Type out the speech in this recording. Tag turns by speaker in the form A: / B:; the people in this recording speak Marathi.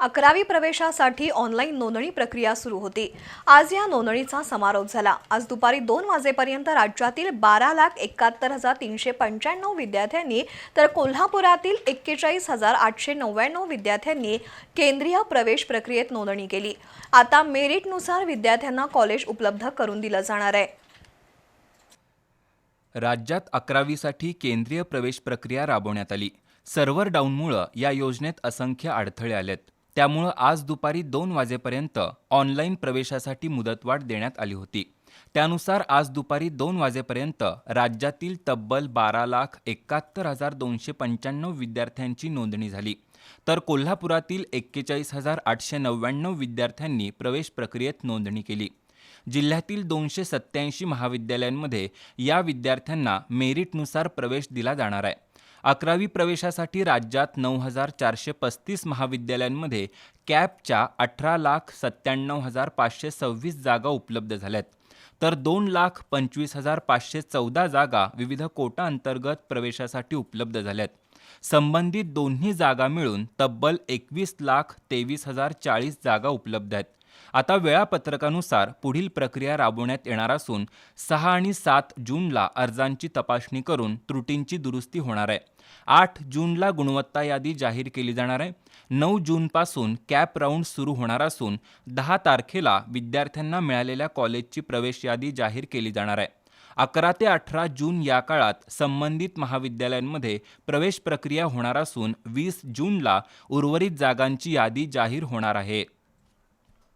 A: अकरावी प्रवेशासाठी ऑनलाईन नोंदणी प्रक्रिया सुरू होती. आज या नोंदणीचा समारोप झाला. आज दुपारी दोन वाजेपर्यंत राज्यातील बारा लाख एकाहत्तर हजार तीनशे पंच्याण्णव विद्यार्थ्यांनी तर कोल्हापुरातील एक्केचाळीस हजार आठशे नव्याण्णव विद्यार्थ्यांनी केंद्रीय प्रवेश प्रक्रियेत नोंदणी केली. आता मेरिटनुसार विद्यार्थ्यांना कॉलेज उपलब्ध करून दिलं जाणार आहे.
B: राज्यात अकरावीसाठी केंद्रीय प्रवेश प्रक्रिया राबवण्यात आली. सर्व्हर डाऊनमुळं या योजनेत असंख्य अडथळे आलेत. त्यामुळं आज दुपारी दोन वाजेपर्यंत ऑनलाईन प्रवेशासाठी मुदतवाढ देण्यात आली होती. त्यानुसार आज दुपारी दोन वाजेपर्यंत राज्यातील तब्बल बारा लाख एकाहत्तर हजार दोनशे पंच्याण्णव विद्यार्थ्यांची नोंदणी झाली. तर कोल्हापुरातील एक्केचाळीस हजार आठशे नव्याण्णव विद्यार्थ्यांनी प्रवेश प्रक्रियेत नोंदणी केली. जिल्ह्यातील दोनशे सत्याऐंशी महाविद्यालयांमध्ये या विद्यार्थ्यांना मेरिटनुसार प्रवेश दिला जाणार आहे. अकरावी प्रवेशासाठी राज्यात नऊ हजार चारशे पस्तीस महाविद्यालयांमध्ये कॅपच्या अठरा लाख सत्त्याण्णव हजार पाचशे सव्वीस जागा उपलब्ध झाल्यात. तर दोन लाख पंचवीस हजार पाचशे चौदा जागा विविध कोटा अंतर्गत प्रवेशासाठी उपलब्ध झाल्यात. संबंधित दोन्ही जागा मिळून तब्बल एकवीस लाख तेवीस हजार चाळीस जागा उपलब्ध आहेत. आता वेळापत्रकानुसार पुढील प्रक्रिया राबवण्यात येणार असून सहा आणि सात जूनला अर्जांची तपासणी करून त्रुटींची दुरुस्ती होणार आहे. आठ जूनला गुणवत्ता यादी जाहीर केली जाणार आहे. नऊ जूनपासून कॅप राऊंड सुरू होणार असून दहा तारखेला विद्यार्थ्यांना मिळालेल्या कॉलेजची प्रवेश यादी जाहीर केली जाणार आहे. अकरा ते अठरा जून या काळात संबंधित महाविद्यालयांमध्ये प्रवेश प्रक्रिया होणार असून वीस जूनला उर्वरित जागांची यादी जाहीर होणार आहे.